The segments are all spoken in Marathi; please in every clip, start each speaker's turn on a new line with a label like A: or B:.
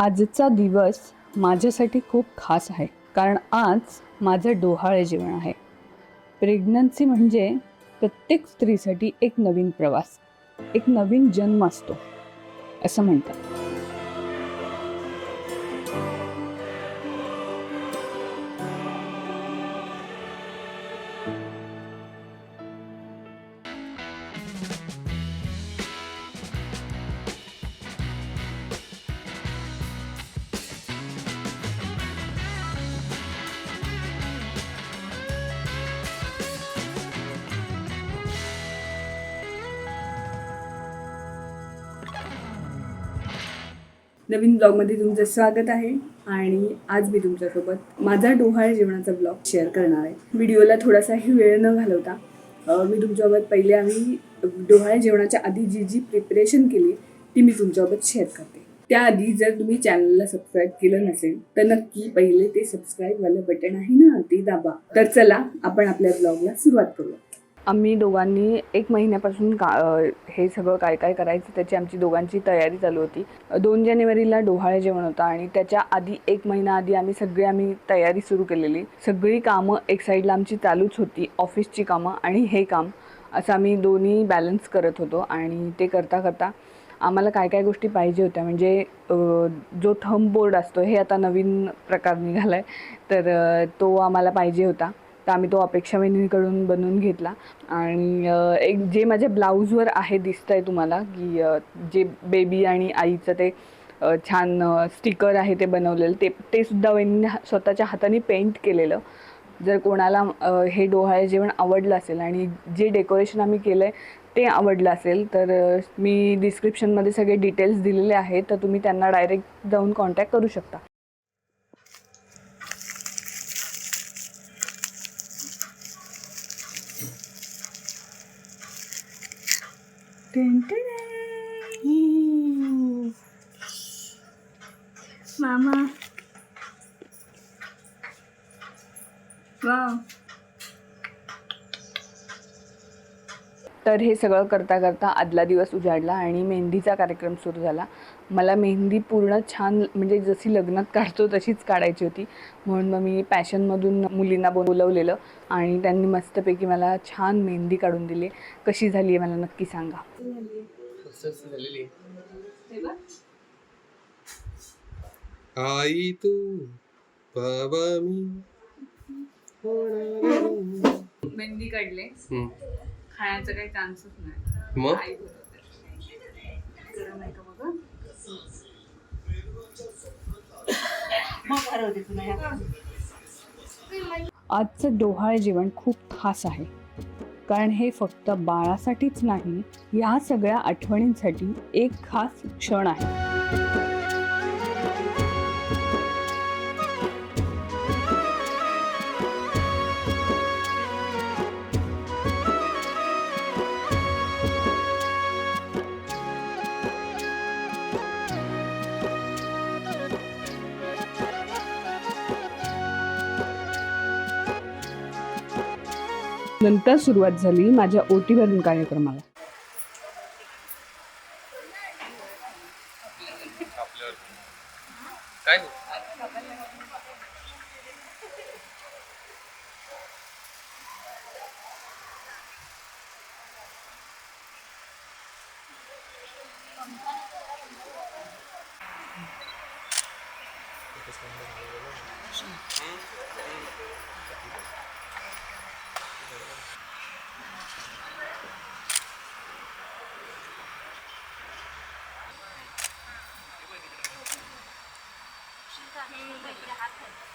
A: आजचा दिवस माझ्यासाठी खूप खास आहे. कारण आज माझं डोहाळे जीवन आहे. प्रेग्नन्सी म्हणजे प्रत्येक स्त्रीसाठी एक नवीन प्रवास एक नवीन जन्म असतो असं म्हणतात. नवीन ब्लॉगमध्ये तुमचं स्वागत आहे. आणि आज मी तुमच्यासोबत माझा डोहाळ जेवणाचा ब्लॉग शेअर करणार आहे. व्हिडिओला थोडासाही वेळ न घालवता मी तुमच्यासोबत पहिले आम्ही डोहाळ जेवणाच्या आधी जी जी प्रिपरेशन केली ती मी तुमच्यासोबत शेअर करते. त्याआधी जर तुम्ही चॅनलला सबस्क्राईब केलं नसेल तर नक्की पहिले ते सबस्क्राईबवालं बटन आहे ना ते दाबा. तर चला आपण आपल्या ब्लॉगला सुरुवात करूया. आम्ही दोघांनी एक महिन्यापासून का हे सगळं काय काय करायचं त्याची आमची दोघांची तयारी चालू होती. दोन जानेवारीला डोहाळे जेवण होतं आणि त्याच्या आधी एक महिना आधी आम्ही सगळी आम्ही तयारी सुरू केलेली. सगळी कामं एक साईडला आमची चालूच होती ऑफिसची कामं आणि हे काम. असं आम्ही दोन्ही बॅलन्स करत होतो आणि ते करता करता आम्हाला काय काय गोष्टी पाहिजे होत्या म्हणजे जो थंब बोर्ड असतो हे आता नवीन प्रकार निघाला आहे तर तो आम्हाला पाहिजे होता. तर आम्ही तो अपेक्षा वहिनीकडून बनवून घेतला. आणि एक जे माझ्या ब्लाऊजवर आहे दिसतं आहे तुम्हाला की जे बेबी आणि आईचं ते छान स्टिकर आहे ते बनवलेलं ते ते सुद्धा वहिनीने स्वतःच्या हाताने पेंट केलेलं. जर कोणाला हे डोहाळे जेवण आवडलं असेल आणि जे डेकोरेशन आम्ही केलं आहे ते आवडलं असेल तर मी डिस्क्रिप्शनमध्ये सगळे डिटेल्स दिलेले आहेत तर तुम्ही त्यांना डायरेक्ट जाऊन कॉन्टॅक्ट करू शकता.
B: मामा वाव
A: तर हे सगळं करता करता आदला दिवस उजाडला आणि मेहंदीचा कार्यक्रम सुरू झाला. मला मेहंदी पूर्ण छान म्हणजे जशी लग्नात काढतो तशीच काढायची होती. म्हणून मग मी पॅशनमधून मुलींना बोलवलेलं आणि त्यांनी मस्तपैकी मला छान मेहंदी काढून दिली. कशी झाली आहे मला नक्की सांगा.
C: आई तू बाबा मी
A: मेहंदी काढले.
C: हम्म.
A: खाण्याचा काही चान्सच नाही.
C: मग
A: गरम आहे का बघा आजचं डोहाळे जेवण खूप खास आहे. कारण हे फक्त बाळासाठीच नाही या सगळ्या आठवणींसाठी एक खास क्षण आहे. नंतर सुरुवात झाली माझ्या ओटी भरून कार्यक्रमाला
C: 진짜 되게 이제 핫해.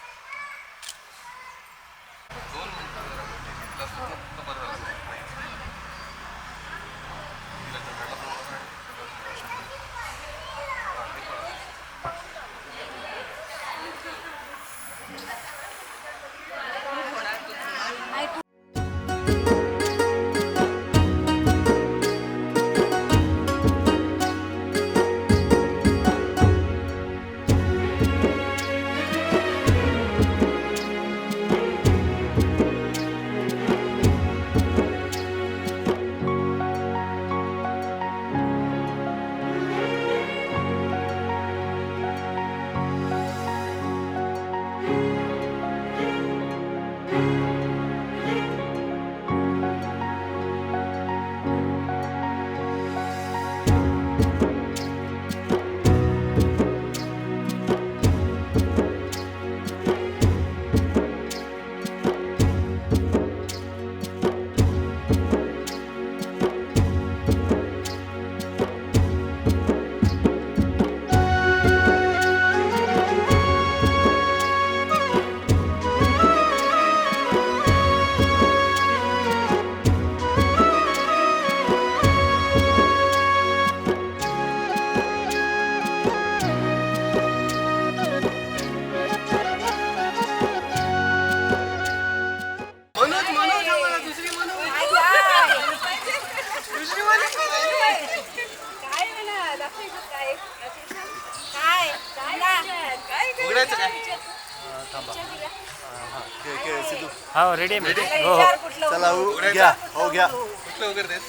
B: हो रेडी आहे. हो हो
D: चला उ- घ्या हो घ्या
C: कुठलं
B: उघड
C: बघा.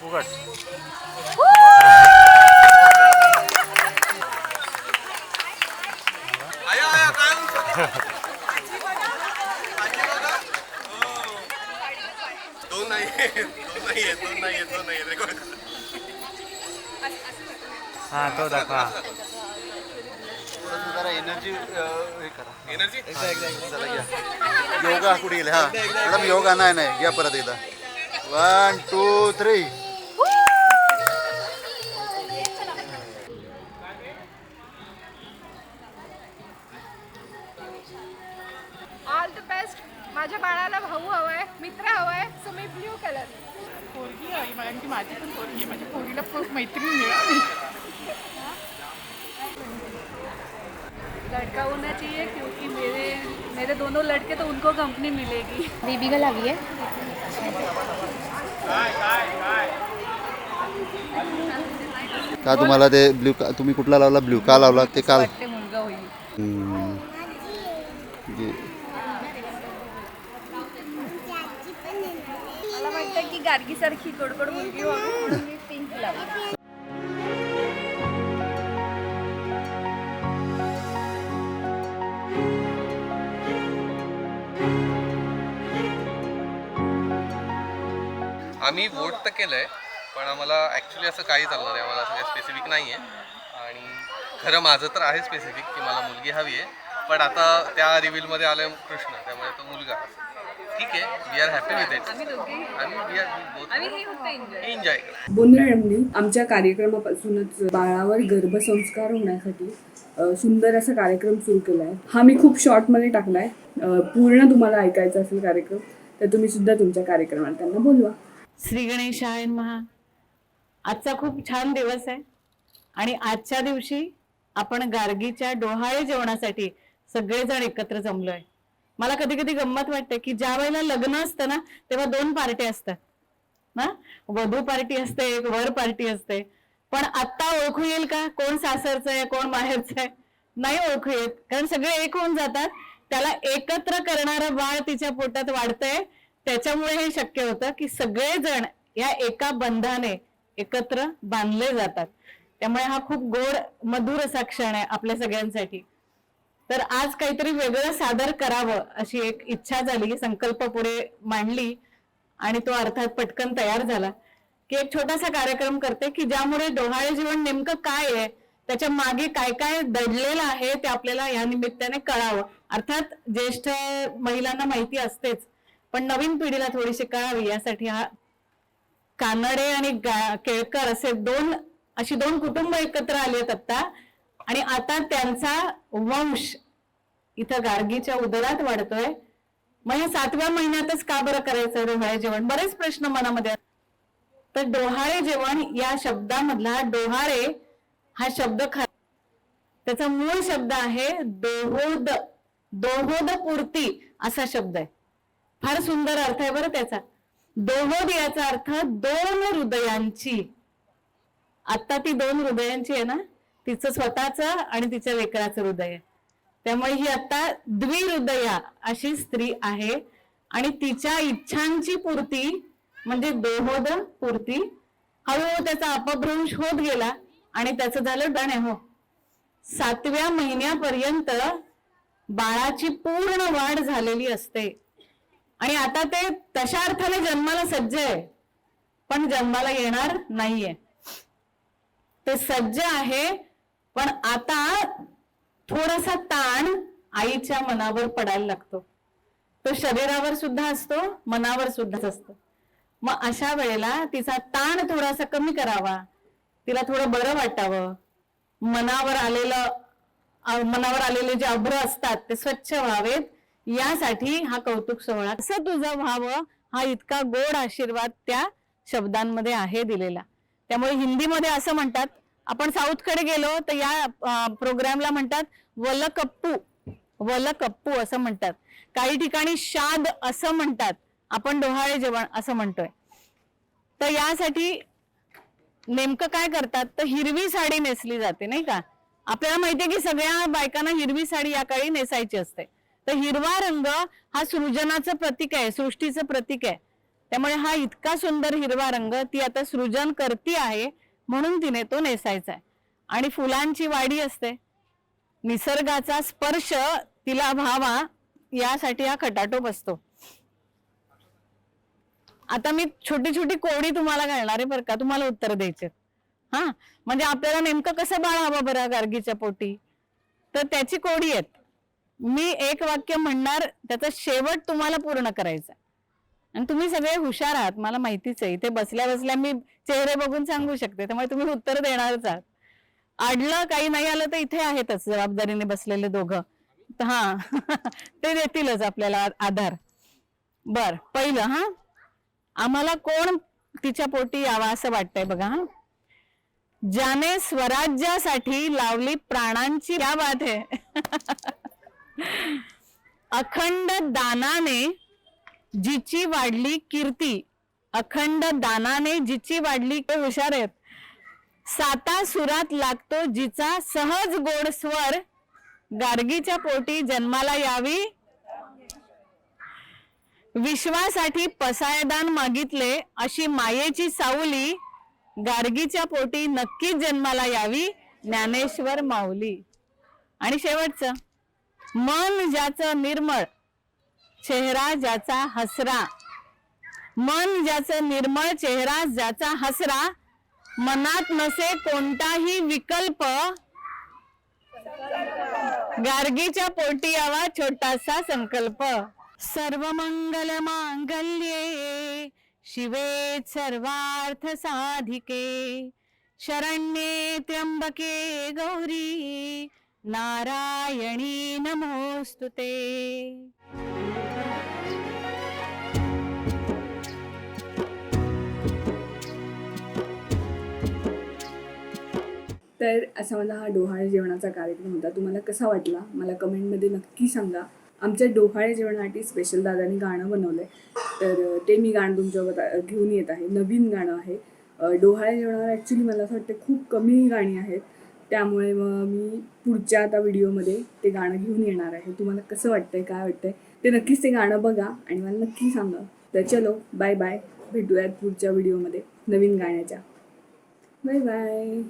C: हो. दोन नाही दोन नाही दोन नाही दोन नाही. रेकॉर्ड कर.
B: हा तो दाखवा.
D: थोडंसं जरा एनर्जी हे करा.
C: एनर्जी
D: चला घ्या. योगा कुठे गेले? हा मॅडम योगा नाही नाही. घ्या परत एकदा. One two three
E: all the best माझ्या बाळाला भाऊ हवाय मित्र हवाय सो मी ब्ल्यू कलर
F: पोरगी मला ती माझी पण पोरगी आहे माझ्या पोरीला खूप मैत्रीण मिळाली.
E: लड़का होना चाहिए क्योंकि मेरे मेरे दोनों लड़के तो उनको कंपनी मिलेगी।
G: बेबी गर्ल हवी आहे
D: का तुम्हाला ते ब्ल्यू का तुम्ही कुठला लावला? ब्ल्यू का लावला? ते काल
E: मुलगा होईल. गार्गीसारखी गडबड मुलगी व्हावी म्हणून मी पिंक लावली.
C: आम्ही वोट तर केलं आहे पण आम्हाला ॲक्च्युली असं काही चालणार आहे आम्हाला असं काही स्पेसिफिक नाही आहे आणि खरं माझं तर आहे स्पेसिफिक की मला मुलगी हवी आहे. पण आता त्या रिव्हिलमध्ये आलं कृष्ण त्यामुळे तो मुलगा. ठीक आहे. We are happy with it
E: आम्ही दोघे
C: आणि वी आर
E: आम्ही हे फक्त एन्जॉय
C: एन्जॉय
A: बोंद्रे मॅडमनी आमच्या कार्यक्रमापासूनच बाळावर गर्भसंस्कार होण्यासाठी अ, सुंदर असा कार्यक्रम सुरू केला आहे हा मी खूप शॉर्टमध्ये टाकला आहे पूर्ण तुम्हाला ऐकायचा असेल कार्यक्रम तर तुम्ही सुद्धा तुमच्या कार्यक्रमात त्यांना बोलवा.
F: श्री गणेशाय महा आजचा खूप छान दिवस आहे. आणि आजच्या दिवशी आपण गार्गीच्या डोहाळे जेवणासाठी सगळेजण एकत्र जमलोय. मला कधी कधी गंमत वाटते की ज्या वेळेला लग्न असतं ना तेव्हा दोन पार्टी असतात. ना वधू पार्टी असते एक वर पार्टी असते. पण आत्ता ओळखू येईल का? कोण सासरचं आहे कोण माहेरचं आहे? नाही ओळखू येत. कारण सगळे एक होऊन जातात. त्याला एकत्र करणारं बाळ तिच्या पोटात वाढतंय. त्याच्यामुळे हे शक्य होतं की सगळेजण या एका बंधाने एकत्र बांधले जातात. त्यामुळे हा खूप गोड मधुर असा क्षण आहे आपल्या सगळ्यांसाठी. तर आज काहीतरी वेगळं सादर करावं अशी एक इच्छा झाली संकल्प पुढे मांडली आणि तो अर्थात पटकन तयार झाला. की एक छोटासा कार्यक्रम करते की ज्यामुळे डोहाळे जीवन नेमकं काय आहे त्याच्यामागे काय काय दडलेलं आहे ते आपल्याला या निमित्ताने कळावं. अर्थात ज्येष्ठ महिलांना माहिती असतेच पण नवीन पिढीला थोडीशी कळावी यासाठी हा कानडे आणि केळकर असे दोन अशी दोन कुटुंब एकत्र आली आहेत आता आणि आता त्यांचा वंश इथं गार्गीच्या उदरात वाढतोय. मग हे सातव्या महिन्यातच का बरं करायचं डोहाळे जेवण? बरेच प्रश्न मनामध्ये तर डोहाळे जेवण या शब्दामधला डोहाळे हा शब्द खा त्याचा मूळ शब्द आहे दोहोद. दोहोद पूर्ती असा शब्द आहे. फार सुंदर अर्थ आहे बरं त्याचा. दोहोद याचा अर्थ दोन हृदयांची. आता ती दोन हृदयांची आहे ना? तिचं स्वतःचं आणि तिच्या लेकराचं हृदय. त्यामुळे ही आता द्विहृदया अशी स्त्री आहे आणि तिच्या इच्छांची पूर्ती म्हणजे दोहोद पूर्ती हळूहळू त्याचा अपभ्रंश होत गेला आणि त्याचं झालं डणे हो. सातव्या महिन्यापर्यंत बाळाची पूर्ण वाढ झालेली असते. आणि आता ते तशा अर्थाने जन्माला सज्ज आहे पण जन्माला येणार नाहीये. ते सज्ज आहे पण आता थोडासा ताण आईच्या मनावर पडायला लागतो. तो शरीरावर सुद्धा असतो मनावर सुद्धा असतो. मग अशा वेळेला तिचा ताण थोडासा कमी करावा. तिला थोडं बरं वाटावं. मनावर आलेलं मनावर आलेले जे अभ्र असतात ते स्वच्छ व्हावेत. यासाठी हा कौतुक सोहळा असं तुझं व्हावं हा इतका गोड आशीर्वाद त्या शब्दांमध्ये आहे दिलेला. त्यामुळे हिंदीमध्ये असं म्हणतात आपण साऊथकडे गेलो तर या प्रोग्रामला म्हणतात वलकप्पू वलकप्पू असं म्हणतात. काही ठिकाणी शाद असं म्हणतात. आपण डोहाळे जेवण असं म्हणतोय. तर यासाठी नेमकं काय करतात? तर हिरवी साडी नेसली जाते नाही का? आपल्याला माहितीये की सगळ्या बायकांना हिरवी साडी या काळी नेसायची असते. तर हिरवा रंग हा सृजनाचं प्रतीक आहे सृष्टीचं प्रतीक आहे. त्यामुळे हा इतका सुंदर हिरवा रंग ती आता सृजन करती आहे. म्हणून तिने तो नेसायचा आहे. आणि फुलांची वाडी असते. निसर्गाचा स्पर्श तिला व्हावा यासाठी हा खटाटोप असतो. आता मी छोटी छोटी कोडी तुम्हाला घालणार आहे बरं का तुम्हाला उत्तर द्यायचे हा म्हणजे आपल्याला नेमकं कसं बाळ हवं बरं गार्गीच्या पोटी? तर त्याची कोडी आहेत. मी एक वाक्य म्हणणार त्याचा शेवट तुम्हाला पूर्ण करायचा आणि तुम्ही सगळे हुशार आहात मला माहितीच आहे. इथे बसल्या बसल्या मी चेहरे बघून सांगू शकते त्यामुळे तुम्ही उत्तर देणारच आहात. आडलं काही नाही आलं तर इथे आहेतच जबाबदारीने बसलेले दोघं. हा ते देतीलच आपल्याला आधार. बर पहिलं हा. आम्हाला कोण तिच्या पोटी यावा असं वाटतंय बघा हा. ज्याने स्वराज्यासाठी लावली प्राणांची क्या बात आहे. अखंड दानाने जिची वाढली कीर्ती अखंड दानाने जिची वाढली ते हुशार आहेत. साता सुरात लागतो जिचा सहज गोड स्वर गार्गीच्या पोटी जन्माला यावी. विश्वासाठी पसायदान मागितले अशी मायेची सावली गार्गीच्या पोटी नक्कीच जन्माला यावी ज्ञानेश्वर माऊली. आणि शेवटचं मन ज्याचं निर्मळ चेहरा ज्याचा हसरा. मन ज्याचं निर्मळ चेहरा ज्याचा हसरा. मनात नसे कोणताही विकल्प. गार्गीच्या पोटी यावा छोटासा संकल्प. सर्व मंगल मांगल्ये शिवे सर्वार्थ साधिके. शरण्ये त्र्यंबके गौरी. नारायणी नमोस्तुते.
A: तर असा माझा हा डोहाळे जेवणाचा कार्यक्रम होता. तुम्हाला कसा वाटला? मला कमेंटमध्ये नक्की सांगा. आमच्या डोहाळे जेवणासाठी स्पेशल दादानी गाणं बनवलं आहे तर ते मी गाणं तुमच्यावर घेऊन येत आहे. नवीन गाणं आहे. डोहाळे जेवणावर ॲक्च्युली मला असं वाटतं खूप कमी गाणी आहेत. त्यामुळे मग मी पुढच्या आता व्हिडिओमध्ये ते गाणं घेऊन येणार आहे. तुम्हाला कसं वाटतंय काय वाटतंय ते नक्कीच ते गाणं बघा आणि मला नक्की सांगा. तर चलो बाय बाय भेटूयात पुढच्या व्हिडिओमध्ये नवीन गाण्याच्या. Bye bye